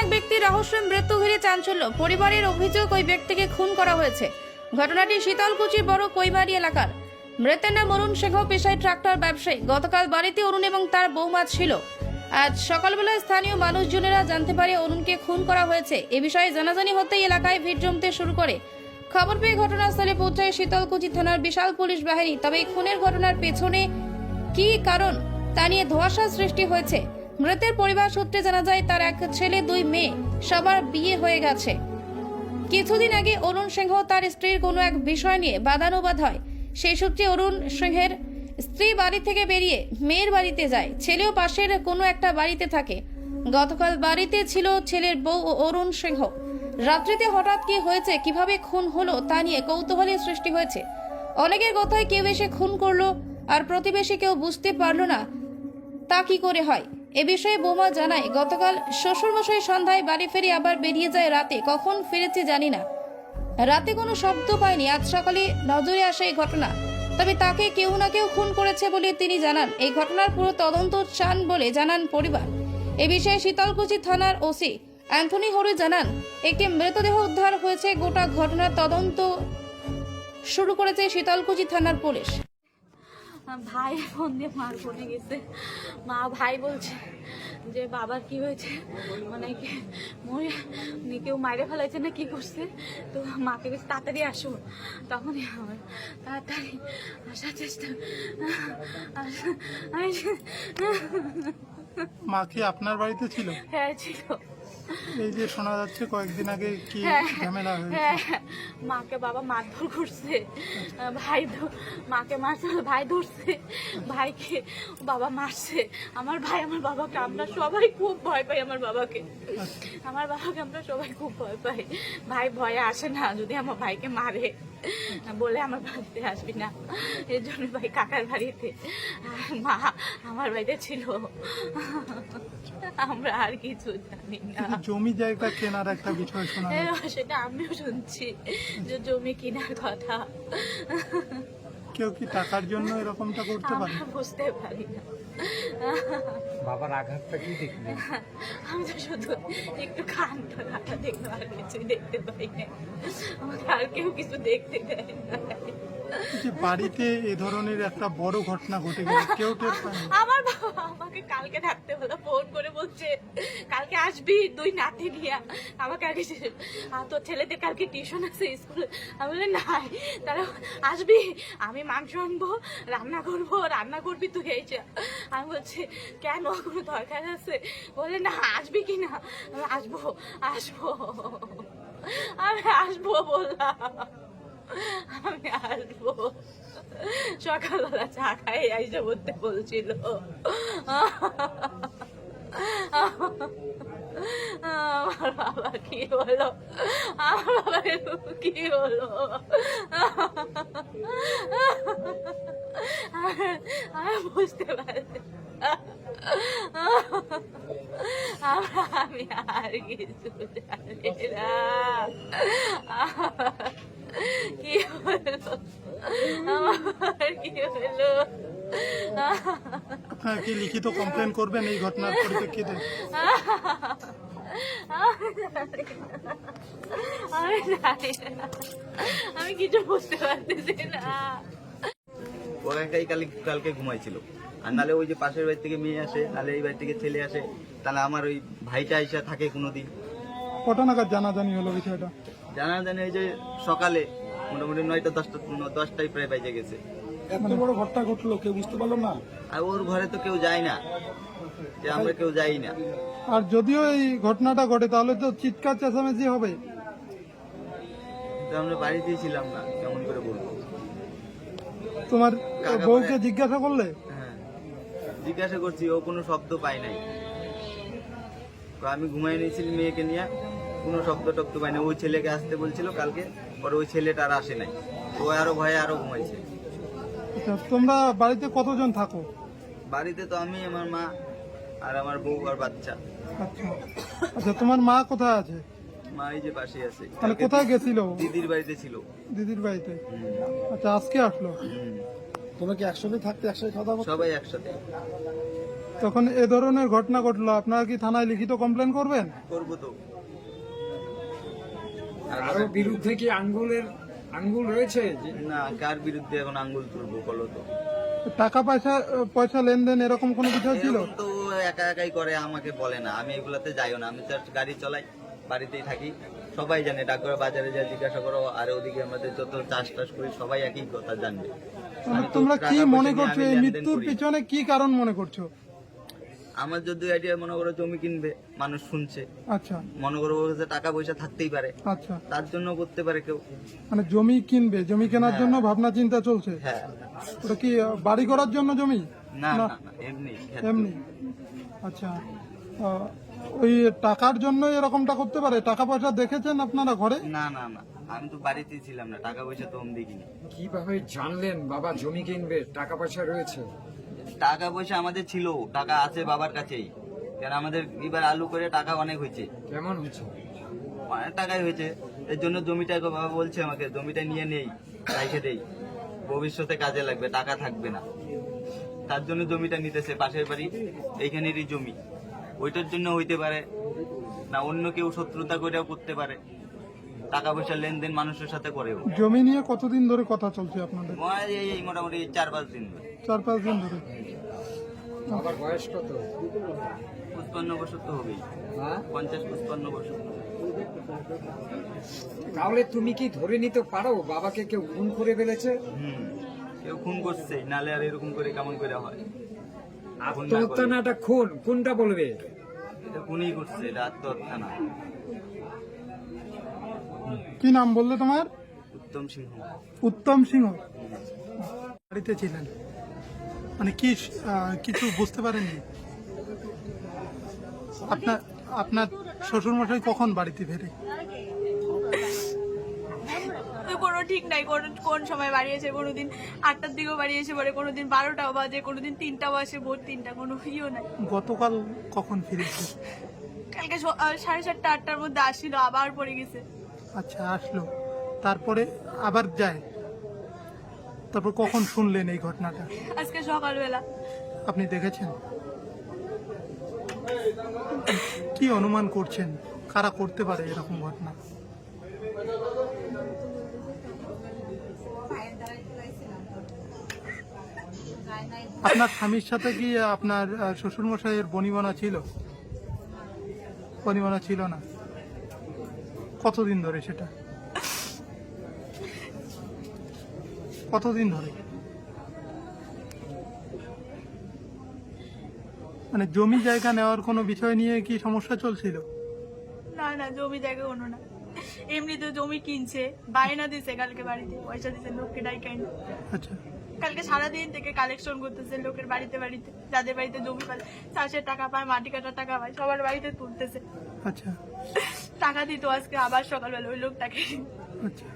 এক ব্যক্তির রহস্যময় মৃত্যু ঘিরে চাঞ্চল্য। পরিবারের অভিযোগ ওই ব্যক্তিকে খুন করা হয়েছে। ঘটনাটি শীতলকুচি বড় কৈমারি এলাকার। মৃতের নাম অরুণ সিংহ পেশায় ট্রাক্টর ব্যবসায়ী। গতকাল বাড়িতে অরুণ এবং তার বৌমা ছিল। আজ সকালবেলা স্থানীয় মানুষজনেরা জানতে পারে অরুণকে খুন করা হয়েছে। এ বিষয়ে জানাজানি হতেই এলাকায় ভিড় জমতে শুরু করে। খবর পেয়ে ঘটনাস্থলে পৌঁছায় শীতলকুচি থানার বিশাল পুলিশ বাহিনী। তবে খুনের ঘটনার পেছনে কি কারণ তা নিয়ে ধোঁয়াশা সৃষ্টি হয়েছে। মৃতের পরিবার সূত্রে জানা যায়, তার এক ছেলে, দুই মেয়ে, সবার বিয়ে হয়ে গেছে। কিছুদিন আগে অরুণ সিংহ তার স্ত্রীর কোনো এক বিষয় নিয়ে বাদানুবাদ হয়। সেই সূত্রে অরুণ সিংহের স্ত্রী বাড়ি থেকে বেরিয়ে মেয়ের বাড়িতে যায়। ছেলেও পাশের কোনো একটা বাড়িতে থাকে। গতকাল বাড়িতে ছিল ছেলের বউ ও অরুণ সিংহ। রাত্রিতে হঠাৎ কি হয়েছে, কীভাবে খুন হলো, তা নিয়ে কৌতূহলের সৃষ্টি হয়েছে। অনেকের কথায় কেউ এসে খুন করল, আর প্রতিবেশী কেউ বুঝতে পারল না, তা কি করে হয়। এ বিষয়ে বোমা জানায়, গতকাল শ্বশুরমশাই সন্ধ্যায় বাড়ি ফিরে আবার বেরিয়ে যায় রাতে। কখন ফিরেছে জানি না। রাতে কোনো শব্দ পায়নি। আজ সকালে নজরে আসে এই ঘটনা। তবে তাকে কেউ না কেউ খুন করেছে বলে তিনি জানান। এই ঘটনার পুরো তদন্ত চান বলে জানান পরিবার। এ বিষয়ে শীতলকুচি থানার ওসি অ্যান্থনি হরি জানান, একটি মৃতদেহ উদ্ধার হয়েছে। গোটা ঘটনার তদন্ত শুরু করেছে শীতলকুচি থানার পুলিশ। ভাই ফোন দিয়ে মার ফোনে গেছে। মা ভাই বলছে যে বাবার কি হয়েছে? মানে মরে উনি কেউ মাইরে ফেলাইছে না কি করছে? তো মাকে বেশ তাড়াতাড়ি আসো তখনই আমার তাড়াতাড়ি আসার চেষ্টা। মা কি আপনার বাড়িতে ছিল? হ্যাঁ ছিল। এই যে শোনা যাচ্ছে কয়েকদিন আগে কি হ্যাঁ, ঝামেলা হয়েছে। হ্যাঁ মাকে বাবা মারধর করছে। ভাই মাকে মারছে ভাই ধরছে। ভাইকে বাবা মারছে। আমার ভাই আমার বাবাকে আমরা সবাই খুব ভয় পাই আমার বাবাকে। আমার বাবাকে আমরা সবাই খুব ভয় পাই। ভাই ভয়ে আসে না যদি আমার ভাইকে মারে বলে আমার বাড়িতে আসবি না। এর জন্য ভাই কাকার বাড়িতে। আর মা আমার বাড়িতে ছিল। আমরা আর কিছু জানি না। জমি জায়গা কেনার একটা বিষয় শোনা হ্যাঁ, সেটা আমিও শুনছি যে জমি কেনার কথা। কেউ কি টাকার জন্য এরকমটা করতে পারে? আমরা বুঝতে পারি না। বাবার আঘাতটা কি দেখলেন আমি তো শুধু একটু খান টাকা দেখতে আর কিছুই দেখতে পাই না আমাকে আর কেউ কিছু দেখতে দেয় না যে বাড়িতে এ ধরনের একটা বড় ঘটনা ঘটে গেল কেউ পায় আমার বাবা আমাকে কালকে ডাকতে হলো ফোন করে বলছে, কালকে আসবি দুই নাতি নিয়ে, আমাকে আগে তোর ছেলেদের কালকে টিউশন আছে স্কুলে? আমি বলি নাই, তারা আসবি, আমি মাংস আনব, রান্না করব, রান্না করবি তুই, এই যা। আমি বলছি, কেন? কোনো দরকার আছে? বলে, না, আসবি কি না? আসব আসব। আমি, আসব, বললাম। আমি আসব সকালবেলা চা খাই আইসা বলতে বলছিল। আমার বাবা কি হলো আমার বাবার কি হলো বুঝতে আমি আর কিছু জানি না। কি হলো আমার কি হলো আপনারা কি লিখিত কমপ্লেন করবেন এই ঘটনার পরিপ্রেক্ষিতে? আমি জানি না আমি কিছু বুঝতে পারতেছি না। ও একাই কালকে কালকে ঘুমাইছিল। আর নালে ওই যে পাশের বাড়ি থেকে মেয়ে আসে নালে এই বাড়ি থেকে ছেলে আসে তাহলে আমার ওই ভাইটা আইসা থাকে কোনোদিন। কটা নাগাদ জানাজানি হলো বিষয়টা? জানা জানে এই যে সকালে মোটামুটি নয়টা দশটা দশটায় প্রায় বাজে গেছে। এত বড় ঘটনা ঘটলো কেউ বুঝতে পারল না? আর ওর ঘরে তো কেউ যায় না। যে আমরা কেউ যাই না। আর যদিও এই ঘটনাটা ঘটে তাহলে তো চিৎকার চেঁচামেচি হবে। তো আমরা বাড়িতেই ছিলাম না কেমন করে বলব? তোমার কাকা বউকে জিজ্ঞাসা করলে? হ্যাঁ। জিজ্ঞাসা করছি ও কোনো শব্দ পায় নাই। তো আমি ঘুমাই নিয়েছিলাম মেয়েকে নিয়ে কোনো শব্দ টব্দ পাই না ওই ছেলেকে আসতে বলছিল কালকে। পরে ওই ছেলেটা আর আসে নাই। ও আরও ভয়ে আরও ঘুমাইছে। আচ্ছা, তোমরা বাড়িতে কতজন থাকো? বাড়িতে তো আমি আমার মা আর আমার বউ আর বাচ্চা। আচ্ছা। আচ্ছা তোমার মা কোথায় আছে? মা এই যে পাশে আছে। তাহলে কোথায় গেছিল? দিদির বাড়িতে ছিল। দিদির বাড়িতে? আচ্ছা আজকে আসলো। তোমরা কি একসঙ্গে থাকতে একসাথে খাওয়া দাওয়া সবাই একসাথে। তখন এ ধরনের ঘটনা ঘটলো। আপনারা কি থানায় লিখিত কমপ্লেন করবেন? করব তো। কারও বিরুদ্ধে কি আঙ্গুলের আঙ্গুল রয়েছে? না কার বিরুদ্ধে এখন আঙ্গুল তুলবো বলো তো? টাকা পয়সা পয়সা লেনদেন এরকম কোনো বিষয় ছিল? তো একা একাই করে আমাকে বলে না। আমি এগুলাতে যাইও না। আমি জাস্ট গাড়ি চলাই বাড়িতেই থাকি। সবাই জানে ডাকঘর বাজারে যা জিজ্ঞাসা করো আর ওদিকে আমাদের যত চাষ টাস করি সবাই একই কথা জানবে। তোমরা কি মনে করছ এই মৃত্যুর পিছনে কি কারণ মনে করছ? আমার যদি আইডিয়া মনে করো জমি কিনবে মানুষ শুনছে। আচ্ছা। মনে করো ওর কাছে টাকা পয়সা থাকতেই পারে। আচ্ছা। তার জন্য করতে পারে কেউ। মানে জমি কিনবে জমি কেনার জন্য ভাবনা চিন্তা চলছে? হ্যাঁ। ওটা কি বাড়ি করার জন্য জমি? না না। এমনি। এমনি। আচ্ছা। আহ, ওই টাকার জন্য এরকমটা করতে পারে? টাকা পয়সা দেখেছেন আপনারা ঘরে? না না না। আমি তো বাড়িতেই ছিলাম না টাকা পয়সা তো আমি দেখিনি কীভাবে জানলেন বাবা জমি কিনবে টাকা পয়সা রয়েছে? টাকা পয়সা আমাদের ছিল টাকা আছে বাবার কাছেই। কারণ আমাদের এবার আলু করে টাকা অনেক হয়েছে। কেমন হচ্ছে অনেক টাকাই হয়েছে। এর জন্য জমিটা বাবা বলছে আমাকে জমিটা নিয়ে নেই রেখে দেই। ভবিষ্যতে কাজে লাগবে টাকা থাকবে না। তার জন্য জমিটা নিতেছে পাশের বাড়ি এইখানেরই জমি। ওইটার জন্য হইতে পারে। না অন্য কেউ শত্রুতা করেও করতে পারে। টাকা পয়সা লেনদেন মানুষের সাথে করেও। জমি নিয়ে কতদিন ধরে কথা চলছে আপনাদের? এই- মোটামুটি চার পাঁচ দিন ধরে। চার পাঁচ দিন ধরে। বাবার বয়স কত? পঁচপান্ন বছর তো হবেই। হ্যাঁ? পঞ্চাশ পঁচপান্ন বছর। তাহলে তুমি কি ধরে নিতে পারো? বাবাকে কেউ খুন করে ফেলেছে? হুম কেউ খুন করছে নালে আর এরকম করে কেমন করে হয়? খুন আত্মহত্যা না এটা খুন কোনটা বলবে? এটা খুনই করছে এটা আত্মহত্যা না। কি নাম বললে তোমার? উত্তম সিংহ। উত্তম সিংহ। বাড়িতে ছিলেন। মানে কি কিছু বুঝতে পারেননি? আপনার আপনার শ্বশুর মশাই কখন বাড়িতে ফেরে? কোনো ঠিক নাই কোন কোন সময় বাড়িয়েছে কোনোদিন আটটার দিকেও পরে কোনোদিন বারোটাও বাজে কোনোদিন তিনটা বাজে ভোর তিনটা কোনো ইয়েও নাই। গতকাল কখন ফিরেছে? কালকে সাড়ে চারটা আটটার মধ্যে আসছিল আবার পড়ে গেছে। আচ্ছা আসলো। তারপরে আবার যায়। তারপর কখন শুনলেন এই ঘটনাটা? আজকে সকালবেলা। আপনি দেখেছেন? কি অনুমান করছেন? কারা করতে পারে এরকম ঘটনা? আপনার স্বামীর সাথে কি আপনার শ্বশুর মশাইয়ের বনিবনা ছিল? বনিবনা ছিল না। কতদিন ধরে সেটা? কতদিন ধরে? মানে জমি জায়গা নেওয়ার কোনো বিষয় নিয়ে কি সমস্যা চলছিল? না না জমি জায়গা কোনো না। এমনি তো জমি কিনছে বায়না দিছে কালকে বাড়িতে পয়সা দিছে লোককে ডাইকে এনে। আচ্ছা। কালকে সারাদিন থেকে কালেকশন করতেছে লোকের বাড়িতে বাড়িতে যাদের বাড়িতে জমি পায় চাষের টাকা পায় মাটি কাটার টাকা পায় সবার বাড়িতে তুলতেছে। আচ্ছা। টাকা দিত আজকে আবার সকালবেলা ওই লোকটাকে। আচ্ছা।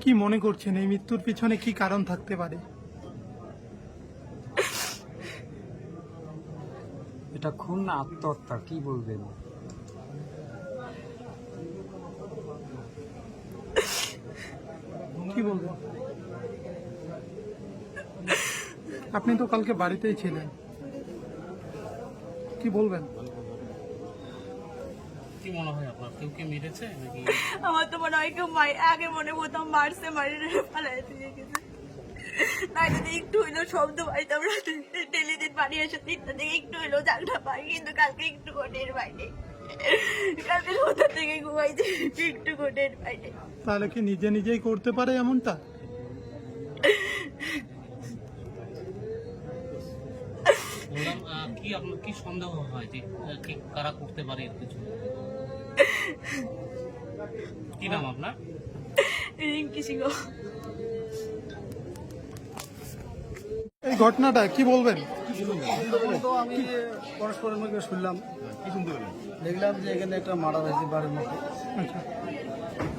কি মনে করছেন এই মৃত্যুর পিছনে কি কারণ থাকতে পারে? এটা খুন না আত্মহত্যা কি বলবেন? কি বলবেন? আপনি তো কালকে বাড়িতেই ছিলেন। কি বলবেন? কি মনে হয় আপনার? কেউ কি মেরেছে নাকি? আমার তো মনে হয় কেউ আগে মনে প্রথম মারছে মারি পালাই দিয়ে গেছে। না যদি একটু হইল শব্দ পাইতাম রাতে ডেলি দিন বাড়ি এসে তিনটা থেকে একটু হইল জালটা পাই কিন্তু কালকে একটু কোটের বাইরে। কালকে কোথা থেকে ঘুমাইছে একটু কোটের বাইরে। তাহলে কি নিজে নিজেই করতে পারে এমনটা? বললাম কি আপনার কি সন্দেহ হয় যে কি কারা করতে পারে এর কিছু কি নাম আপনার? রিঙ্কি সিংহ। এই ঘটনাটা কি বলবেন? তো আমি পরস্পরের মধ্যে শুনলাম। দেখলাম যে এখানে একটা মারা হয়েছে বাড়ির মধ্যে। আচ্ছা।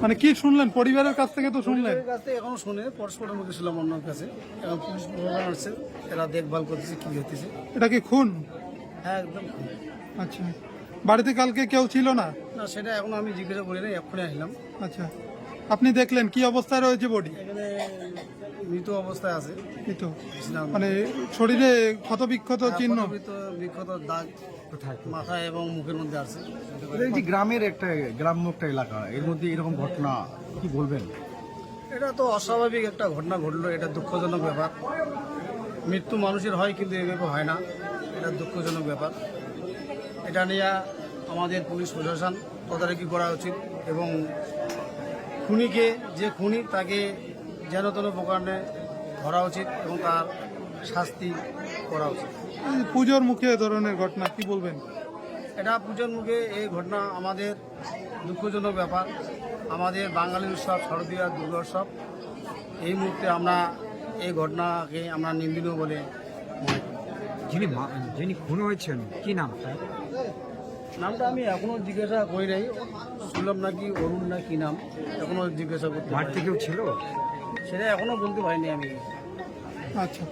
মানে কি শুনলেন? পরিবারের কাছ থেকে তো শুনলেন। এখন কাছ থেকে এখনও শুনে পরস্পরের মধ্যে ছিলাম অন্য কাছে। এখন পুলিশ প্রশাসন আসছে এরা দেখভাল করতেছে কি হতেছে এটা কি খুন? হ্যাঁ একদম আচ্ছা। বাড়িতে কালকে কেউ ছিল না? না সেটা এখন আমি জিজ্ঞাসা করি না এক্ষুনি আসলাম। আচ্ছা। আপনি দেখলেন কি অবস্থায় রয়েছে বডি? এখানে মৃত অবস্থায় আছে। এই তো মানে শরীরে ক্ষত বিক্ষত চিহ্ন? বিক্ষত দাগ কোথায়? মাথায় এবং মুখের মধ্যে আছে। এই যে গ্রামের একটা গ্রাম্য একটা এলাকা এর মধ্যে এরকম ঘটনা কি বলবেন? এটা তো অস্বাভাবিক একটা ঘটনা ঘটলো এটা দুঃখজনক ব্যাপার। মৃত্যু মানুষের হয় কিন্তু এভাবে হয় না এটা দুঃখজনক ব্যাপার। এটা নিয়ে আমাদের পুলিশ প্রশাসন তদারকি করা উচিত এবং খুনিকে যে খুনি তাকে যেন তেন প্রকারে ধরা উচিত এবং তার শাস্তি করা উচিত। পুজোর মুখে এ ধরনের ঘটনা কি বলবেন? এটা পুজোর মুখে এই ঘটনা আমাদের দুঃখজনক ব্যাপার। আমাদের বাঙালি উৎসব শারদীয় দুর্গোৎসব এই মুহূর্তে আমরা এই ঘটনাকে আমরা নিন্দনীয় বলে যিনি মা- যিনি খুন হয়েছেন কি নাম তার? নামটা আমি এখনও জিজ্ঞাসা করি নাই। শুনলাম নাকি অরুণ না কি নাম এখনও জিজ্ঞাসা করতে পারিনি। কেউ ছিল? সেটা এখনও বলতে পারিনি আমি। আচ্ছা।